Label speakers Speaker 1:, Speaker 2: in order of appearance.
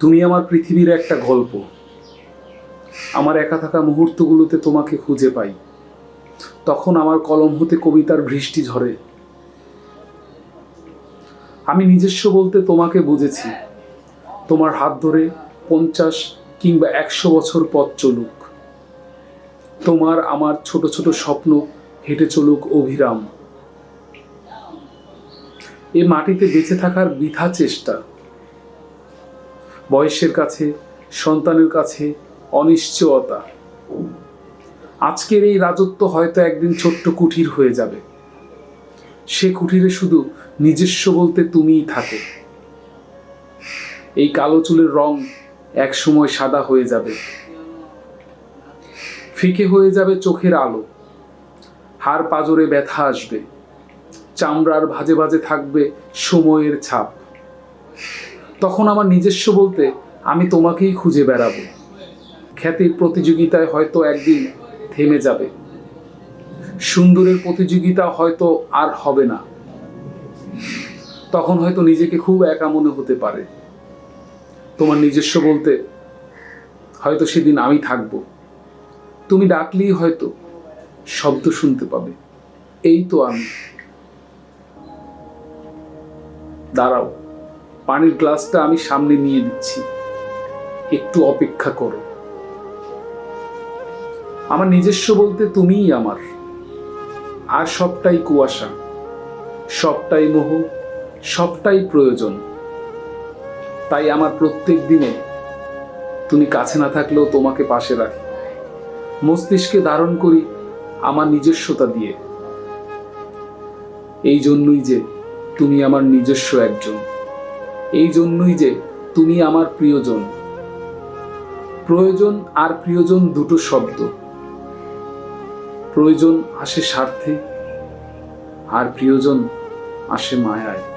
Speaker 1: তুমি আমার পৃথিবীর একটা গল্প। আমার একা থাকা মুহূর্তগুলোতে তোমাকে খুঁজে পাই। তখন আমার কলম হতে কবিতার বৃষ্টি ঝরে। আমি নিজস্ব বলতে তোমাকে বুঝেছি। তোমার হাত ধরে পঞ্চাশ কিংবা একশো বছর পথ চলুক। তোমার আমার ছোট ছোট স্বপ্ন হেঁটে চলুক অভিরাম। এ মাটিতে বেঁচে থাকার বৃথা চেষ্টা। বয়সের কাছে, সন্তানের কাছে অনিশ্চয়তা। আজকের এই রাজত্ব হয়তো একদিন ছোট্ট কুঠির হয়ে যাবে। সে কুঠিরে শুধু নিজস্ব বলতে তুমিই থাকো। এই কালো চুলের রং এক সময় সাদা হয়ে যাবে। ফিকে হয়ে যাবে চোখের আলো। হাড় পাজরে ব্যথা আসবে। চামড়ার ভাজে ভাজে থাকবে সময়ের ছাপ। তখন আমার নিজস্ব বলতে আমি তোমাকেই খুঁজে বেড়াবো। খ্যাতির প্রতিযোগিতায় হয়তো একদিন থেমে যাবে। সুন্দরের প্রতিযোগিতা হয়তো আর হবে না। তখন হয়তো নিজেকে খুব একা মনে হতে পারে। তোমার নিজস্ব বলতে হয়তো সেদিন আমি থাকব। তুমি ডাকলেই হয়তো শব্দ শুনতে পাবে। এই তো আমি। দাঁড়াও। পানির গ্লাসটা আমি সামনে নিয়ে দিচ্ছি একটু অপেক্ষা করো। আমার নিজস্ব বলতে তুমিই আমার। আর সবটাই কুয়াশা, সবটাই মোহ, সবটাই প্রয়োজন। তাই আমার প্রত্যেক দিনে তুমি কাছে না থাকলেও তোমাকে পাশে রাখি। মস্তিষ্কে ধারণ করি আমার নিজস্বতা দিয়ে। এই জন্যই যে তুমি আমার নিজস্ব একজন। এই জন্যই যে তুমি আমার প্রিয়জন। প্রয়োজন আর প্রিয়জন দুটো শব্দ। প্রয়োজন আসে স্বার্থে, আর প্রিয়জন আসে মায়ায়।